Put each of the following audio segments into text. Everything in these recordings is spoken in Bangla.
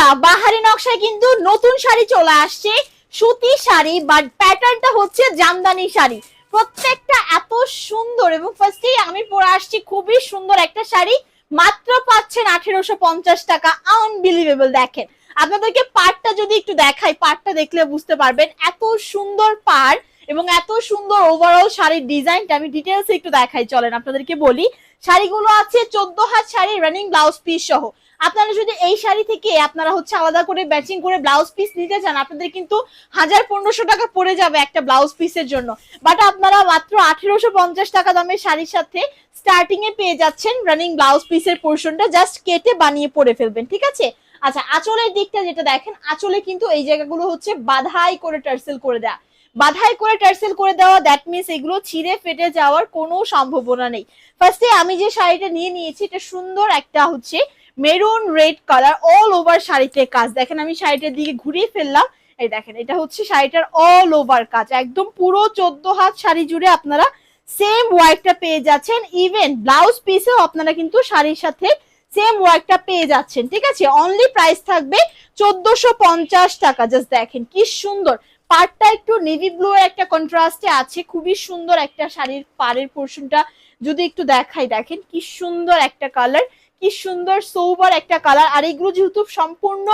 আপুরা বাহারি নকশায় কিন্তু নতুন শাড়ি চলে আসছে, সুতি শাড়ি বাট প্যাটার্নটা হচ্ছে জামদানি শাড়ি। প্রত্যেকটা এত সুন্দর এবং ফার্স্টেই আমি পরে আসছি খুবই সুন্দর একটা শাড়ি, মাত্র পাচ্ছেন আঠেরোশো পঞ্চাশ টাকা। আনবিলিভেবল দেখেন। আপনাদেরকে পাড়টা যদি একটু দেখাই, পাড়টা দেখলে বুঝতে পারবেন এত সুন্দর পাড় এবং এত সুন্দর ওভারঅল শাড়ির ডিজাইনটা। আমি ডিটেলস একটু দেখাই, চলেন আপনাদেরকে বলি। শাড়িগুলো আছে চোদ্দ হাত শাড়ি রানিং ব্লাউজ পিস সহ। আপনারা যদি এই শাড়ি থেকে আপনারা হচ্ছে আলাদা করে ম্যাচিং করে ব্লাউজ পিস নিতে চান, আপনাদের কিন্তু হাজার পনেরোশো টাকা পড়ে যাবে একটা ব্লাউজ পিসের জন্য। বাট আপনারা মাত্র আঠেরোশো পঞ্চাশ টাকা দামের শাড়ির সাথে স্টার্টিং এ পেয়ে যাচ্ছেন রানিং ব্লাউজ পিসের পোর্শনটা জাস্ট কেটে বানিয়ে পরে ফেলবেন, ঠিক আছে? আচ্ছা আঁচলের দিকটা যেটা দেখেন, আঁচলে কিন্তু এই জায়গাগুলো হচ্ছে বাধাই করে টার্সেল করে দেয়া। বাধাই করে টার্সেল করে দেওয়া দ্যাট মিনস এগুলো ছিঁড়ে ফেটে যাওয়ার কোনো সম্ভাবনা নেই। ফার্স্টে আমি যে শাড়িটা নিয়ে নিয়েছি, এটা সুন্দর একটা হচ্ছে maroon, red colour all over শাড়িতে কাজ। দেখেন, আমি শাড়িটার দিকে ঘুরিয়ে ফেললাম। এই দেখেন, এটা হচ্ছে শাড়িটার অল ওভার কাজ। একদম পুরো চোদ্দ হাত শাড়ি জুড়ে আপনারা সেম ওয়ার্কটা পেয়ে যাচ্ছেন। ইভেন ব্লাউজ পিসেও আপনারা কিন্তু শাড়ির সাথে সেম ওয়ার্কটা পেয়ে যাচ্ছেন, ঠিক আছে? অনলি প্রাইস থাকবে চোদ্দশো পঞ্চাশ টাকা। জাস্ট দেখেন, কি সুন্দর। পাড়টা একটু নেভি ব্লু এর একটা কন্ট্রাস্টে আছে। খুবই সুন্দর একটা শাড়ির পাড়ের পোর্শনটা যদি একটু দেখাই। দেখেন, কি সুন্দর একটা কালার কি সুন্দর সোবার একটা কালার আর এগুলো যেহেতু সম্পূর্ণ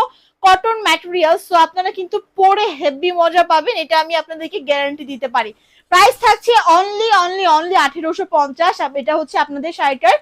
কটন ম্যাটেরিয়াল সো আপনারা কিন্তু পরে হেভি মজা পাবেন। এটা আমি আপনাদেরকে গ্যারান্টি দিতে পারি। প্রাইস থাকছে অনলি অনলি অনলি আঠেরোশো পঞ্চাশ। এটা হচ্ছে আপনাদের শাড়িটার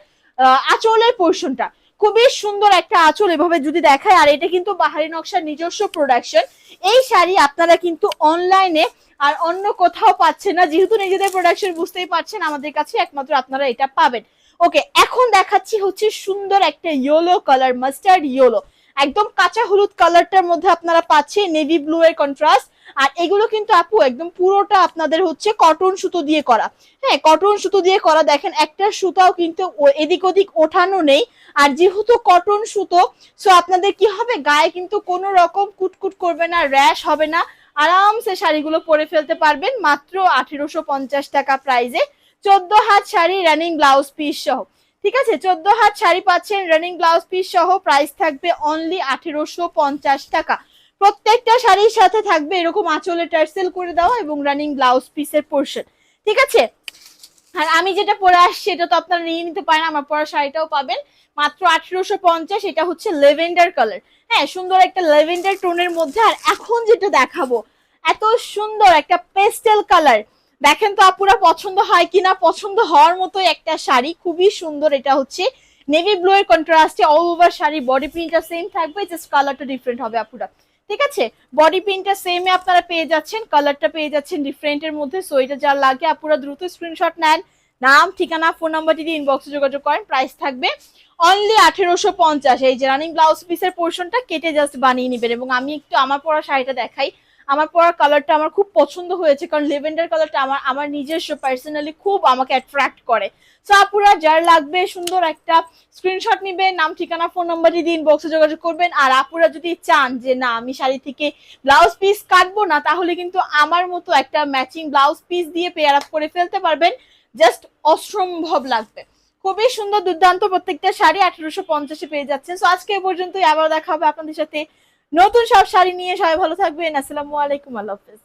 আঁচলের পোর্শনটা খুবই সুন্দর একটা আঁচল এভাবে যদি দেখায়। আর এটা কিন্তু বাহারি নকশার নিজস্ব প্রোডাকশন এই শাড়ি আপনারা কিন্তু অনলাইনে আর অন্য কোথাও পাচ্ছেন না। যেহেতু নিজেদের প্রোডাকশন বুঝতেই পারছেন, আমাদের কাছে একমাত্র আপনারা এটা পাবেন। ওকে এখন দেখাচ্ছি হচ্ছে সুন্দর একটা ইয়েলো কালার মাস্টার্ড ইয়েলো একদম কাঁচা হলুদ কালারটার মধ্যে আপনারা পাচ্ছেন নেভি ব্লু এর কন্ট্রাস্ট আর এগুলো কিন্তু আপু একদম পুরোটা আপনাদের হচ্ছে কটন সুতো দিয়ে করা। হ্যাঁ কটন সুতো দিয়ে করা। দেখেন, একটা সুতাও কিন্তু এদিক ওদিক ওঠানো নেই। আর যেহেতু কটন সুতো সো আপনাদের কি হবে? গায়ে কিন্তু কোনো রকম কুটকুট করবে না র্যাশ হবে না। আরামসে শাড়িগুলো পরে ফেলতে পারবেন। মাত্র আঠেরোশো পঞ্চাশ টাকা প্রাইজে চোদ্দ হাত শাড়ি রানিং ব্লাউজ পিস সহ। ঠিক আছে? চোদ্দ হাত শাড়ি পাচ্ছেন রানিং ব্লাউজ পিস সহ। প্রাইস থাকবে অনলি আঠেরোশো পঞ্চাশ টাকা। প্রত্যেকটা শাড়ির সাথে থাকবে এরকম আঁচলে টার্সেল করে দেওয়া এবং রানিং ব্লাউজ পিসের পোর্শন ঠিক আছে? আর আমি যেটা পরে আসছি, এটা তো আপনারা নিয়ে নিতে পারেন, আমার পরা শাড়িটাও পাবেন। মাত্র আঠেরোশো পঞ্চাশ, এটা হচ্ছে লেভেন্ডার কালার হ্যাঁ সুন্দর একটা লেভেন্ডার টোনের মধ্যে। আর এখন যেটা দেখাবো, এত সুন্দর একটা পেস্টেল কালার দেখেন তো আপুরা পছন্দ হয় কিনা? পছন্দ হওয়ার মতো একটা শাড়ি, খুবই সুন্দর। এটা হচ্ছে নেভি ব্লু এর কন্ট্রাস্টে অল ওভার শাড়ি। বডি প্রিন্টটা সেম থাকবে জাস্ট কালারটা ডিফারেন্ট হবে আপুরা। ঠিক আছে? বডি প্রিন্টটা সেমে আপনারা পেয়ে যাচ্ছেন কালারটা পেয়ে যাচ্ছেন ডিফারেন্টের মধ্যে। সো এটা যা লাগে আপুরা দ্রুত স্ক্রিনশট নেন। নাম, ঠিকানা ফোন নাম্বারটি দিয়ে ইনবক্সে যোগাযোগ করেন। প্রাইস থাকবে অনলি আঠেরোশো পঞ্চাশ। এই যে রানিং ব্লাউজ পিসের পোর্শনটা কেটে জাস্ট বানিয়ে নেবেন। এবং আমি একটু আমার পরা শাড়িটা দেখাই। আমার পরা কালারটা আমার খুব পছন্দ হয়েছে, কারণ লেভেন্ডার কালারটা আমার আমার নিজস্ব পার্সোনালি খুব আমাকে অ্যাট্রাক্ট করে। সো আপুরা, যার লাগবে সুন্দর একটা স্ক্রিনশট নিবেন নাম, ঠিকানা ফোন নাম্বারটি দিয়ে ইনবক্সে যোগাযোগ করবেন, আর আপুরা যদি চান যে, না, আমি শাড়ি থেকে ব্লাউজ পিস কাটবো না, তাহলে কিন্তু আমার মতো একটা ম্যাচিং ব্লাউজ পিস দিয়ে পেয়ার আপ করে ফেলতে পারবেন। জাস্ট অসম্ভব লাগবে। খুবই সুন্দর, দুর্দান্ত প্রত্যেকটা শাড়ি আঠারোশো পঞ্চাশে পেয়ে যাচ্ছেন। সো আজকে পর্যন্তই। আবার দেখা হবে আপনাদের সাথে। নতুন সব শাড়ি নিয়ে সবাই ভালো থাকবেন। আসসালামু আলাইকুম আল্লাহ হাফেজ।